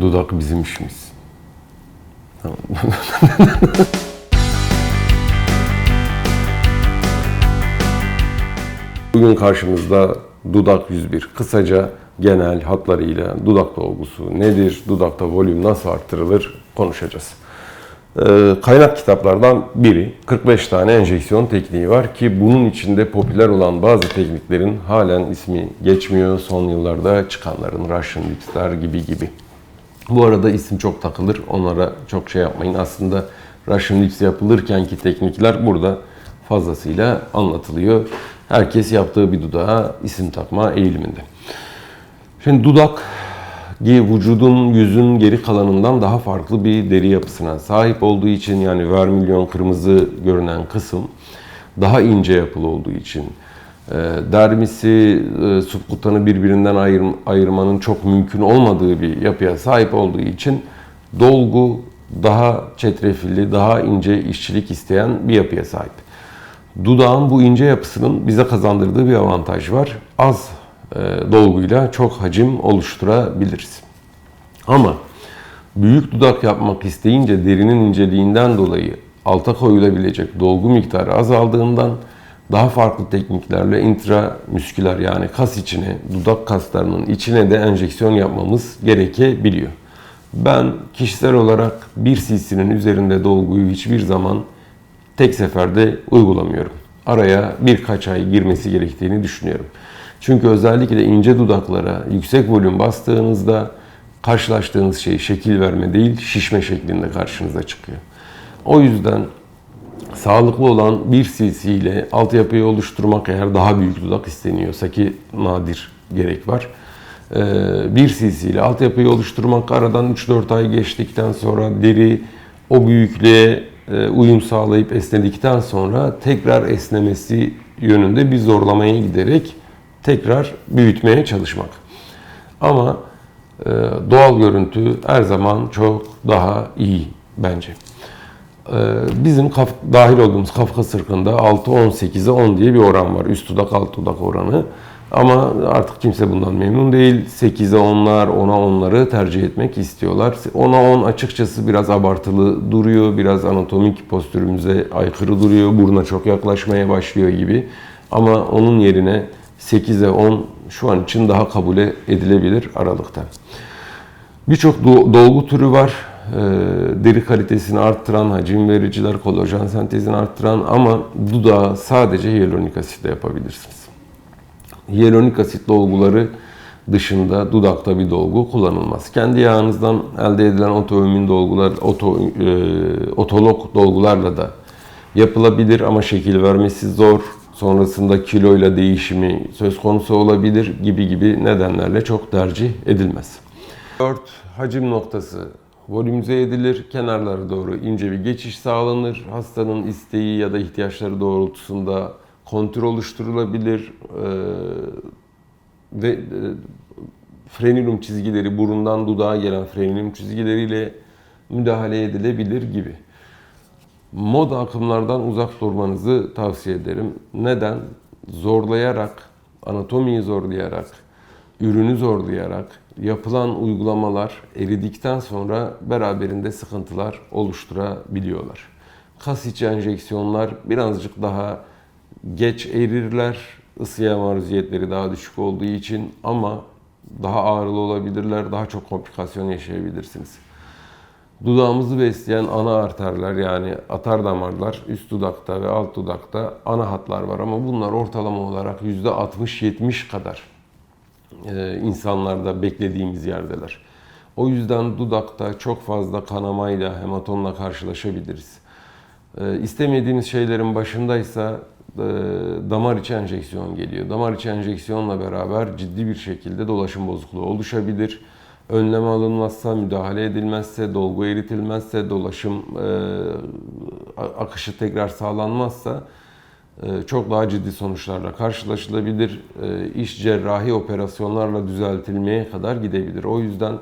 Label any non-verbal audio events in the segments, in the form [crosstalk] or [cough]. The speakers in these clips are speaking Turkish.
Dudak bizim işimiz. [laughs] Bugün karşımızda Dudak 101. Kısaca genel hatlarıyla dudak dolgusu nedir, dudakta volüm nasıl arttırılır konuşacağız. Ee, kaynak kitaplardan biri 45 tane enjeksiyon tekniği var ki bunun içinde popüler olan bazı tekniklerin halen ismi geçmiyor. Son yıllarda çıkanların Russian Lipsler gibi gibi. Bu arada isim çok takılır. Onlara çok şey yapmayın. Aslında Russian Lips yapılırkenki teknikler burada fazlasıyla anlatılıyor. Herkes yaptığı bir dudağa isim takma eğiliminde. Şimdi dudak vücudun yüzün geri kalanından daha farklı bir deri yapısına sahip olduğu için yani vermilyon kırmızı görünen kısım daha ince yapılı olduğu için dermisi, e, subkutanı birbirinden ayır, ayırmanın çok mümkün olmadığı bir yapıya sahip olduğu için dolgu daha çetrefilli, daha ince işçilik isteyen bir yapıya sahip. Dudağın bu ince yapısının bize kazandırdığı bir avantaj var. Az e, dolguyla çok hacim oluşturabiliriz. Ama büyük dudak yapmak isteyince derinin inceliğinden dolayı alta koyulabilecek dolgu miktarı azaldığından daha farklı tekniklerle intramüsküler yani kas içine, dudak kaslarının içine de enjeksiyon yapmamız gerekebiliyor. Ben kişisel olarak 1 cc'nin üzerinde dolguyu hiçbir zaman tek seferde uygulamıyorum. Araya birkaç ay girmesi gerektiğini düşünüyorum. Çünkü özellikle ince dudaklara yüksek volüm bastığınızda karşılaştığınız şey şekil verme değil, şişme şeklinde karşınıza çıkıyor. O yüzden sağlıklı olan 1 cc ile altyapıyı oluşturmak eğer daha büyük dudak isteniyorsa ki nadir gerek var. 1 cc ile altyapıyı oluşturmak aradan 3-4 ay geçtikten sonra deri o büyüklüğe e, uyum sağlayıp esnedikten sonra tekrar esnemesi yönünde bir zorlamaya giderek tekrar büyütmeye çalışmak. Ama e, doğal görüntü her zaman çok daha iyi bence. E, bizim kaf, dahil olduğumuz Kafkas ırkında 6-18'e 10 diye bir oran var. Üst dudak alt dudak oranı. Ama artık kimse bundan memnun değil. 8'e 10'lar, 10'a 10'ları tercih etmek istiyorlar. 10'a 10 açıkçası biraz abartılı duruyor. Biraz anatomik postürümüze aykırı duruyor. Buruna çok yaklaşmaya başlıyor gibi. Ama onun yerine 8'e 10 şu an için daha kabul edilebilir aralıkta. Birçok dolgu türü var. Ee, deri kalitesini arttıran, hacim vericiler, kolajen sentezini arttıran ama dudağı sadece hyaluronik asitle yapabilirsiniz. Hyaluronik asit dolguları dışında dudakta bir dolgu kullanılmaz. Kendi yağınızdan elde edilen otoimmün dolgular, oto, e, otolog dolgularla da yapılabilir ama şekil vermesi zor. Sonrasında kiloyla değişimi söz konusu olabilir gibi gibi nedenlerle çok tercih edilmez. 4. Hacim noktası volümize edilir. Kenarlara doğru ince bir geçiş sağlanır. Hastanın isteği ya da ihtiyaçları doğrultusunda kontür oluşturulabilir. Ee, ve e, frenulum çizgileri, burundan dudağa gelen frenulum çizgileriyle müdahale edilebilir gibi. Moda akımlardan uzak durmanızı tavsiye ederim. Neden? Zorlayarak, anatomiyi zorlayarak, ürünü zorlayarak yapılan uygulamalar eridikten sonra beraberinde sıkıntılar oluşturabiliyorlar. Kas içi enjeksiyonlar birazcık daha geç erirler. Isıya maruziyetleri daha düşük olduğu için ama daha ağrılı olabilirler, daha çok komplikasyon yaşayabilirsiniz. Dudağımızı besleyen ana arterler yani atar damarlar üst dudakta ve alt dudakta ana hatlar var ama bunlar ortalama olarak %60-70 kadar insanlarda beklediğimiz yerdeler. O yüzden dudakta çok fazla kanamayla, hematomla karşılaşabiliriz. E, istemediğimiz şeylerin başındaysa e, damar içi enjeksiyon geliyor. Damar içi enjeksiyonla beraber ciddi bir şekilde dolaşım bozukluğu oluşabilir. Önlem alınmazsa, müdahale edilmezse, dolgu eritilmezse, dolaşım e, akışı tekrar sağlanmazsa e, çok daha ciddi sonuçlarla karşılaşılabilir. E, iş cerrahi operasyonlarla düzeltilmeye kadar gidebilir. O yüzden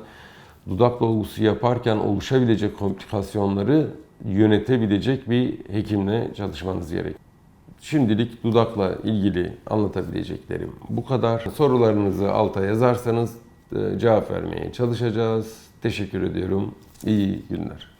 dudak dolgusu yaparken oluşabilecek komplikasyonları yönetebilecek bir hekimle çalışmanız gerek. Şimdilik dudakla ilgili anlatabileceklerim bu kadar. Sorularınızı alta yazarsanız e, cevap vermeye çalışacağız. Teşekkür ediyorum. İyi günler.